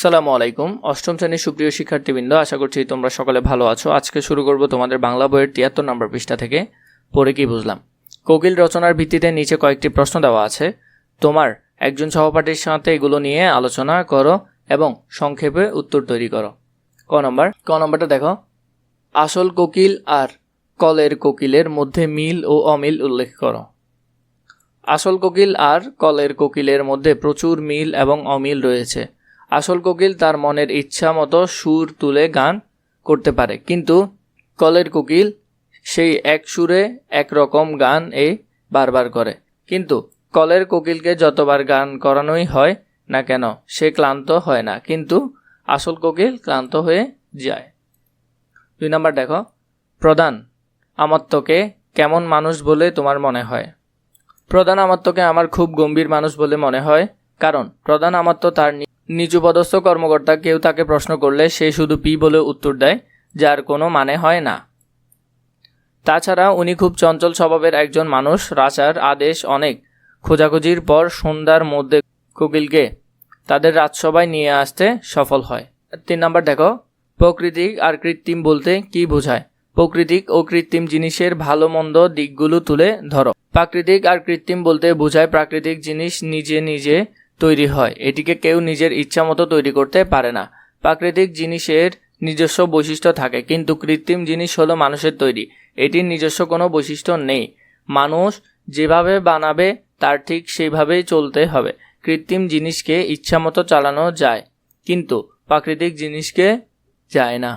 সালামু আলাইকুম। অষ্টম শ্রেণির সুপ্রিয় শিক্ষার্থীবৃন্দ, আশা করছি তোমরা সকলে ভালো আছো। আজকে শুরু করব তোমাদের বাংলা বইয়ের তিয়াত্তর নম্বর পৃষ্ঠা থেকে। পড়ে কি বুঝলাম? কোকিল রচনার ভিত্তিতে নিচে কয়েকটি প্রশ্ন দেওয়া আছে। তোমার একজন সহপাঠীর সাথে এগুলো নিয়ে আলোচনা করো এবং সংক্ষেপে উত্তর তৈরি করো। ক নম্বর? ক নম্বরটা দেখো। আসল কোকিল আর কলের কোকিলের মধ্যে মিল ও অমিল উল্লেখ করো। আসল কোকিল আর কলের কোকিলের মধ্যে প্রচুর মিল এবং অমিল রয়েছে। আসল কোকিল তার মনের ইচ্ছা মতো সুর তুলে গান করতে পারে। কিন্তু কলের কোকিল সেই এক সুরে একরকম গান এ বারবার করে। কিন্তু কলের কোকিলকে যতবার গান করানোই হয় না কেন, সে ক্লান্ত হয় না। কিন্তু আসল কোকিল ক্লান্ত হয়ে যায়। দুই নম্বর দেখো। প্রধান আমাত্মকে কেমন মানুষ বলে তোমার মনে হয়? প্রধান আমাত্মকে আমার খুব গম্ভীর মানুষ বলে মনে হয়। কারণ প্রধান আমাত্ম তার নি- নিচুপদস্থ কর্মকর্তা কেউ তাকে প্রশ্ন করলে সে শুধু পি বলে উত্তর দেয়, যার কোনো মানে হয় না। তাছাড়া উনি খুব চঞ্চল স্বভাবের একজন মানুষ, রাজার আদেশ অনেক। খোঁজাখুঁজির পর সন্ধ্যার মধ্যে কোকিলকে তাদের রাজসভায় নিয়ে আসতে সফল হয়। তিন নম্বর দেখো, প্রকৃতিক আর কৃত্রিম বলতে কি বোঝায়? প্রকৃতিক ও কৃত্রিম জিনিসের ভালো মন্দ দিকগুলো তুলে ধরো। প্রাকৃতিক আর কৃত্রিম বলতে বোঝায় প্রাকৃতিক জিনিস নিজে নিজে তৈরি হয়। এটিকে কেউ নিজের ইচ্ছা মতো তৈরি করতে পারে না। প্রাকৃতিক জিনিসের নিজস্ব বৈশিষ্ট্য থাকে, কিন্তু কৃত্রিম জিনিস হলো মানুষের তৈরি। এটির নিজস্ব কোনো বৈশিষ্ট্য নেই। মানুষ যেভাবে বানাবে, তার ঠিক সেইভাবেই চলতে হবে। কৃত্রিম জিনিসকে ইচ্ছা মতো চালানো যায়, কিন্তু প্রাকৃতিক জিনিসকে যায় না।